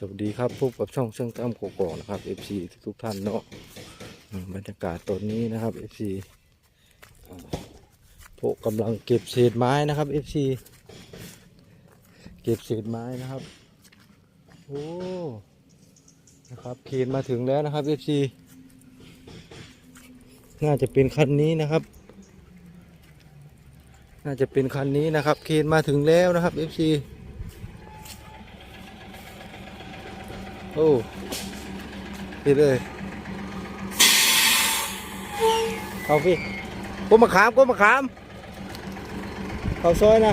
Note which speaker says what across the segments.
Speaker 1: สวัสดีครับพบกับช่องเชื่องตั้มโกโก้นะครับ FC ทุกท่านเนาะบรรยากาศตอนนี้นะครับ FC อ่าพวกกำลังเก็บเศษไม้นะครับ FC เก็บเศษไม้นะครับโอ้นะครับเคนมาถึงแล้วนะครับ FC น่าจะเป็นคันนี้นะครับ น่าจะเป็นคันนี้นะครับเคนมาถึงแล้วนะครับ FC โอ้พี่เลยเอาพี่ก้มมะขามก้มมะขามเขาซอยนะ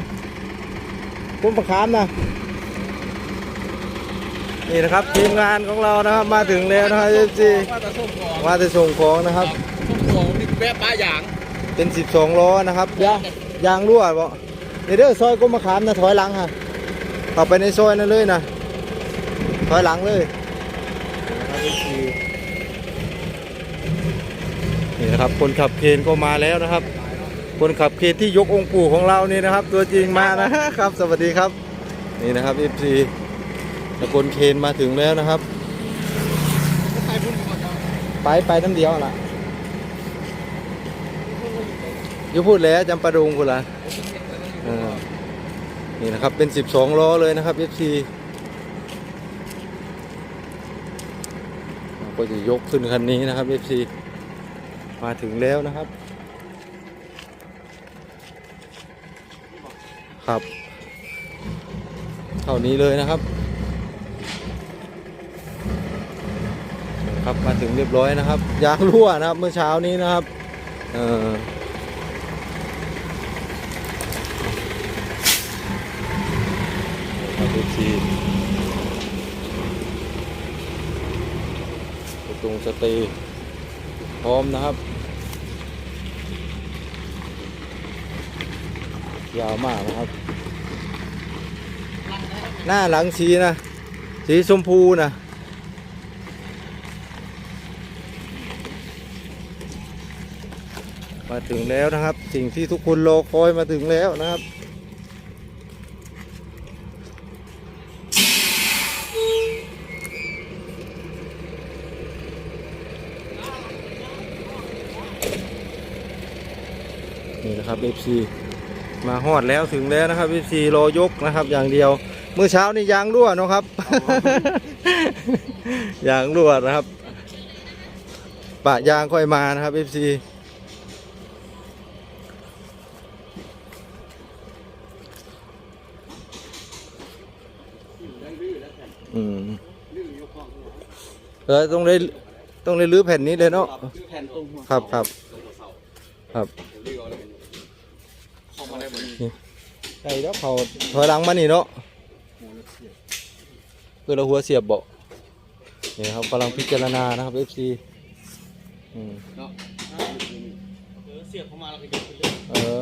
Speaker 1: ก้มมะขามนะนี่นะครับทีมงานของเรานะครับมาถึงแล้วนะครับเอฟซี
Speaker 2: ว่าจะส่งของ
Speaker 1: มาจะส่งของนะครับ
Speaker 2: ส่งของนี่แวะป้ายาง
Speaker 1: เป็นสิบสองล้อนะครับยางยางรั่วบ่เดี๋ยวเด้อซอยก้มมะขามนะถอยหลังฮะเข้าไปในซอยนั่นเลยนะ ถอยหลังเลยนี่นะครับคนขับเคนก็มาแล้วนะครับ คนขับเคนที่ยกองค์ปู่ของเรานี่นะครับ ตัวจริงมานะครับ สวัสดีครับ นี่นะครับ FC ตะกนเคนมาถึงแล้วนะครับ ไปไปน้ำเดียวล่ะอยู่พูดแล้วจำปาดุงกูละเออนี่นะครับเป็น 12 ล้อเลยนะครับ FC ก็จะยกขึ้นคันนี้นะครับ FC มาถึงแล้วนะครับ ครับ เท่านี้เลยนะครับ ครับมาถึงเรียบร้อยนะครับ ยางรั่วนะครับเมื่อเช้านี้นะครับ เออครับทุกที ตรงสเตย์พร้อมนะครับ ยาวมากนะครับ หน้าหลังสีนะ สีชมพูนะมาถึงแล้วนะครับ สิ่งที่ทุกคนรอคอยมาถึงแล้วนะครับ นะครับ FC มาฮอดแล้วถึงแล้วนะครับ FC รอยกนะครับอย่างเดียว เมื่อเช้านี่ยางรั่วเนอะครับ ยางรั่วนะครับปะยางค่อยมานะครับ FC อืมเออต้องได้ต้องได้รื้อแผ่นนี้เลยเนาะ
Speaker 2: แผ่นตรงหัว
Speaker 1: ครับครับครับ
Speaker 2: เข้ามาได้หมด
Speaker 1: ใช่แล้วเขาถอยหลังมานี่เนาะเพื่อเราหัวเสียบเบาะนี่ยครับกำลังพิจารณานะครับ FC อืม
Speaker 2: เนาะเออเสียบเข้ามาแล้วก็ยกไปเลย
Speaker 1: เออ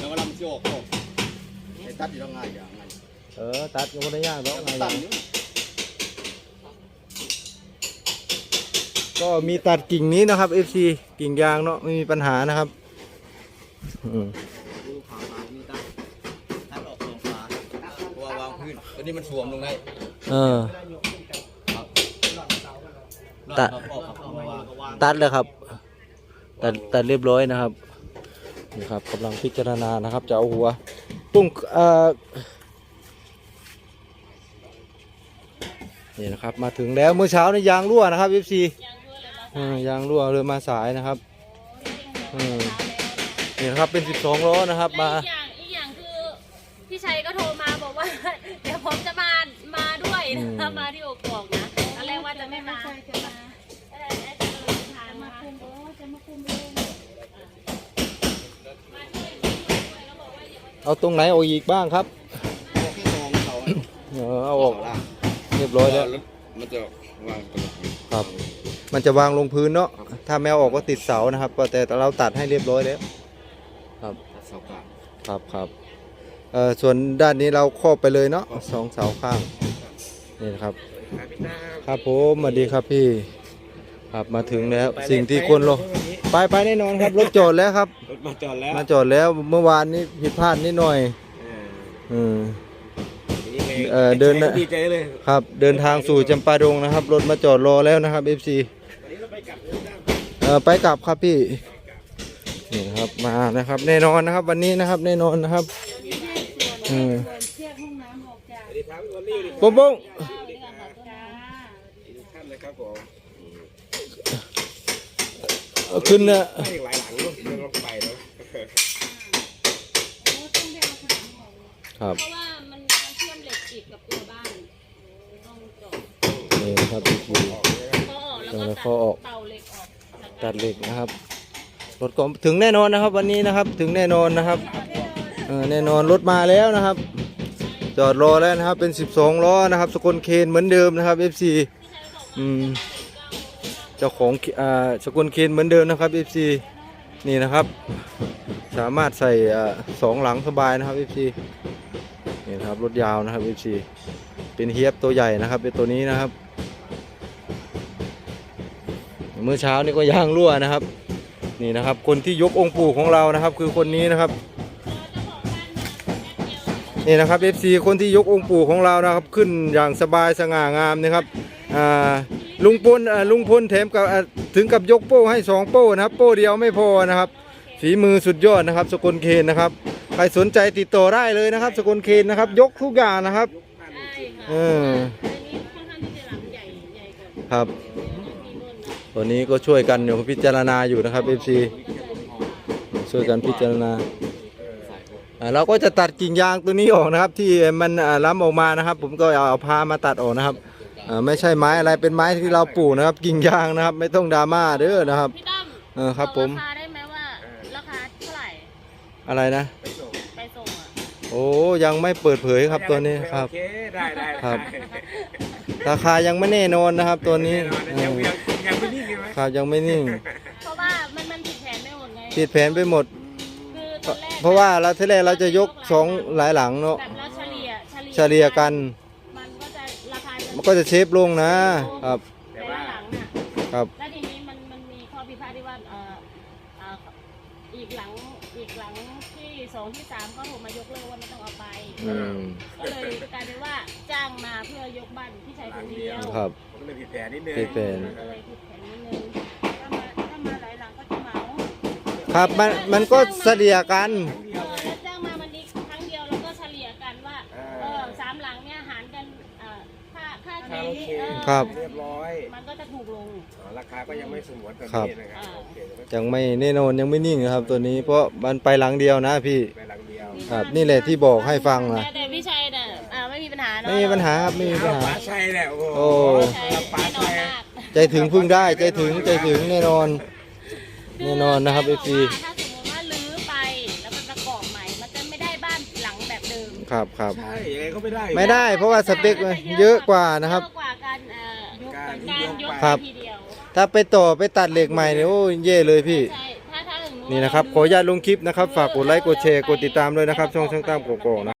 Speaker 2: แล้วเวลาะออกออกไอ้ตัดอยู่แล้วง่ายอย่างไง
Speaker 1: เออตัดก็ไม่ได้ยากหรอกไง
Speaker 2: ตัดนี่
Speaker 1: ก็มีตัดกิ่งนี้นะครับ FC กิ่งยางเนาะไม่มีปัญหานะครับ อืม
Speaker 2: ราะว่าวางพื้นตัวนี้มันสวมลงได้
Speaker 1: เออ
Speaker 2: ตั
Speaker 1: ตั
Speaker 2: ด
Speaker 1: ด
Speaker 2: ออกเอามาวางวาง
Speaker 1: ตัดเลยครับ ตัดตัดเรียบร้อยนะครับนี่ครับกำลังพิจารณานะครับ จะเอาหัวตุ้งเอ่อนี่นะครับ มาถึงแล้วเมื่อเช้านี่ยางรั่วนะครับ FC เออยางรั่วเลยมาสายนะครับอืมนี่นะครับเป็น 12ล้อนะครับ
Speaker 3: และ
Speaker 1: มา
Speaker 3: อีกอย่างอีกอย่างคือพี่ชัยก็โทรมาบอกว่า เดี๋ยวผมจะมามา ด้วมาที่อกอกนะตอนแรกว่าจะไม่มาจะมาคุมโอ้จะมาคุมเอง
Speaker 1: เอาตรงไหนออกอีกบ้างครับ
Speaker 2: ออกแค่สองเสา
Speaker 1: เออเอาออก
Speaker 2: ล่าง
Speaker 1: เรียบร้อยแล้ว
Speaker 2: มันจะวางตรง
Speaker 1: ครับ มันจะวางลงพื้นเนาะถ้าแมวออกก็ติดเสานะครับแต่เราตัดให้เรียบร้อยแล้วครับ
Speaker 2: เสากลาง
Speaker 1: ครับครับเออส่วนด้านนี้เราครอบไปเลยเนาะสองเสาข้าง นี่นะครับ ครับผมสวัสดีครับพี่ ครับมาถึงแล้ว สิ่งที่ควรรอไปไปแน่นอนครับรถจอดแล้วครับ
Speaker 2: รถมาจอดแล้ว
Speaker 1: มาจอดแล้วเมื่อวานนี้ผิดพลาดนิดหน่อยอืม
Speaker 2: นี่แม
Speaker 1: เอ่อเดินนะ
Speaker 2: ดีใจเลย
Speaker 1: ครับ เดินทางสู่จำปาดงนะครับ รถมาจอดรอแล้วนะครับ FC เอ่อไปกลับครับพี่นี่นะครับมานะครับ แน่นอนนะครับ วันนี้นะครับ แน่นอนนะครับเออ ป้งโป้ง
Speaker 4: ข้าวเรื่องของจ้า
Speaker 2: ท่านเลยครับผม
Speaker 1: เอาขึ้นนะ
Speaker 2: ให้หลายหลังลูกเรื่องรถไฟเนาะ
Speaker 4: โอ้ต้องได้เอาขนมออกเลย
Speaker 1: ครับ
Speaker 3: เพราะว่ามันมันเชื่อมเหล็กติดกับตัวบ้านต้องเจาะ
Speaker 1: นี่นะครับ FC
Speaker 3: ข้อออกแล้วก็
Speaker 1: เออ
Speaker 3: ตัด
Speaker 1: ข้อออก
Speaker 3: เตาเหล็กออก
Speaker 1: ตัดเหล็กนะครับรถก็ถึงแน่นอนนะครับ วันนี้นะครับถึงแน่นอนนะครับเออแน่นอนรถมาแล้วนะครับ จอดรอแล้วนะครับ เป็น 12 ล้อนะครับสกลเคนเหมือนเดิมนะครับ FC อืมเจ้าของอ่าสกลเคนเหมือนเดิมนะครับ FC นี่นะครับ สามารถใส่สองหลังสบายนะครับ FC นี่นครับรถยาวนะครับ FC เป็นเฮียบตัวใหญ่นะครับ เป็นตัวนี้นะครับเมื่อเช้านี่ก็ยางรั่วนะครับ นี่นะครับ คนที่ยกองค์ปู่ของเรานะครับ คือคนนี้นะครับ นี่นะครับ FC คนที่ยกองค์ปู่ของเรานะครับ ขึ้นอย่างสบายสง่างามนะครับอ่าลุงพลอ่าลุงพลแถมกับอ่าถึงกับยกโป้ให้สองโป้นะครับ โป้เดียวไม่พอนะครับฝีมือสุดยอดนะครับ สกลเคนนะครับใครสนใจติดต่อได้เลยนะครับ สกลเคนนะครับ ยกทุกอย่างนะครับ
Speaker 3: ใช่ค่ะ
Speaker 1: เออ
Speaker 3: อันนี้ค่อนข้างที่จะหลังใหญ่ใหญ่กว่า
Speaker 1: ครับ
Speaker 3: ที่นู่นนะ
Speaker 1: ตัวนี้ก็ช่วยกันอยู่พิจารณาอยู่นะครับ FC ช่วยกันพิจารณาอ่า เราก็จะตัดกิ่งยางตัวนี้ออกนะครับ ที่มันอ่าล้ำออกมานะครับ ผมก็เอาเอาพามาตัดออกนะครับอ่าไม่ใช่ไม้อะไรเป็นไม้ที่เราปลูกนะครับ กิ่งยางนะครับ ไม่ต้องดราม่าเด้อนะครับ
Speaker 3: พี่ตั้ม
Speaker 1: เออครับ
Speaker 3: อก
Speaker 1: ผม
Speaker 3: ราคาได้ไหมว่าราคาเท่าไหร่
Speaker 1: อะไรนะ
Speaker 3: ไปส่งอะ
Speaker 1: โอ้ยังไม่เปิดเผยครับตัวนี้ครับ
Speaker 2: โอเคได้ได้
Speaker 1: ครับราคายังไม่แน่นอนนะครับตัวนี้
Speaker 2: แน่นอน
Speaker 1: เอ
Speaker 2: ยัง
Speaker 1: อ
Speaker 2: ยังยังไม่นิ่งใช่ไหม
Speaker 1: ครับยังไม่นิ่ง
Speaker 3: เพราะว่ามันมันผิดแผนไม่หมดไง
Speaker 1: ผิดแผนไปหมด
Speaker 3: คือตอนแรก
Speaker 1: เพราะว่าเราทีแรกเราจะยกสองหลายหลังเนาะ
Speaker 3: แบบเราเฉลี่ย
Speaker 1: เฉลี่ยกัน
Speaker 3: มันก็จะราคา
Speaker 1: มันก็จะเชฟลงนะครับ
Speaker 3: แต่ว่าหลังน่ะ
Speaker 1: ครับ
Speaker 3: แล้วทีนี้มันมันมีข้อพิพาทที่ว่าเอ่อเอ่ออีกหลังอีกหลังที่สองที่สามเขาโทรมายกเลิกว่าไม่ต้องเอาไป
Speaker 1: อืม
Speaker 3: ก็เลยกลายเป็นว่าจ้างมาเพื่อยกบ้านพี่ชายคนเดียว
Speaker 1: ครับ
Speaker 2: ผมเลยผิดแผนนิดนึง
Speaker 1: ผิดแผน
Speaker 3: ก็เลยผิดแผนนิดนึง
Speaker 1: ครับมันมันก็เสลียกัน
Speaker 3: เออแล้วจ้างมามันอีกครั้งเดียวแล้วก็เฉลี่ยกันว่าเออสามหลังเนี่ยหารกันเอ่อค่าค่า
Speaker 2: ครั
Speaker 3: ใช้
Speaker 2: บโอเค
Speaker 3: เออ
Speaker 1: ครับ
Speaker 2: เรียบร้อย
Speaker 3: มันก็จะถูกลง
Speaker 2: อ๋อราคาก็ยังไม่สมวนแบบ
Speaker 1: ครับ
Speaker 2: นี้นะครับ โอเคเดี๋ยว
Speaker 1: ยังไม่แน่นอนยังไม่นิ่งนะครับ ตัวนี้เพราะมันไปหลังเดียวนะพี่
Speaker 2: ไปหลังเดียว
Speaker 1: ครับนี่แหละที่บอกให้ฟังนะ
Speaker 3: แต่แต่พี่ชัยเน่ะอ่าไม่มีปัญหาเนอะ
Speaker 1: ไม่มีปัญหาครับไม่มีปัญหา
Speaker 2: ป้าชัยแหละโอ้โห
Speaker 1: โอ้
Speaker 2: ป้าชัย
Speaker 1: ใจถึงพึ่งได้ใจถึงใจถึงแน่นอน แน่นอนนะครับ
Speaker 3: แก
Speaker 1: FC
Speaker 3: ว่าถ้าสมมติว่าลื้อไปแล้วมันประกอบใหม่ มันจะไม่ได้บ้านหลังแบบเดิม
Speaker 1: ครับครับ
Speaker 2: ใช่ยังไงก็ไม่ได้
Speaker 1: ไม่ได้เพราะว่าสเปคมันเยอะกว่านะครับ
Speaker 3: เยอะกว่าการเอ่อ
Speaker 2: การที่
Speaker 3: การ
Speaker 2: ยก
Speaker 3: ยก
Speaker 2: ไป
Speaker 1: ครับ
Speaker 3: ทีเดียว
Speaker 1: ถ้าไปต่อไปตัดเหล็กใหม่เนี่ยโอ้ยเย่เลยพี่
Speaker 3: ใช่ถ้าถ้าถึง
Speaker 1: นี่นะครับขออนุญาตลงคลิปนะครับ ฝากกดไลค์กดแชร์กดติดตามด้วยนะครับ ช่องช่างตามโกโก้นะ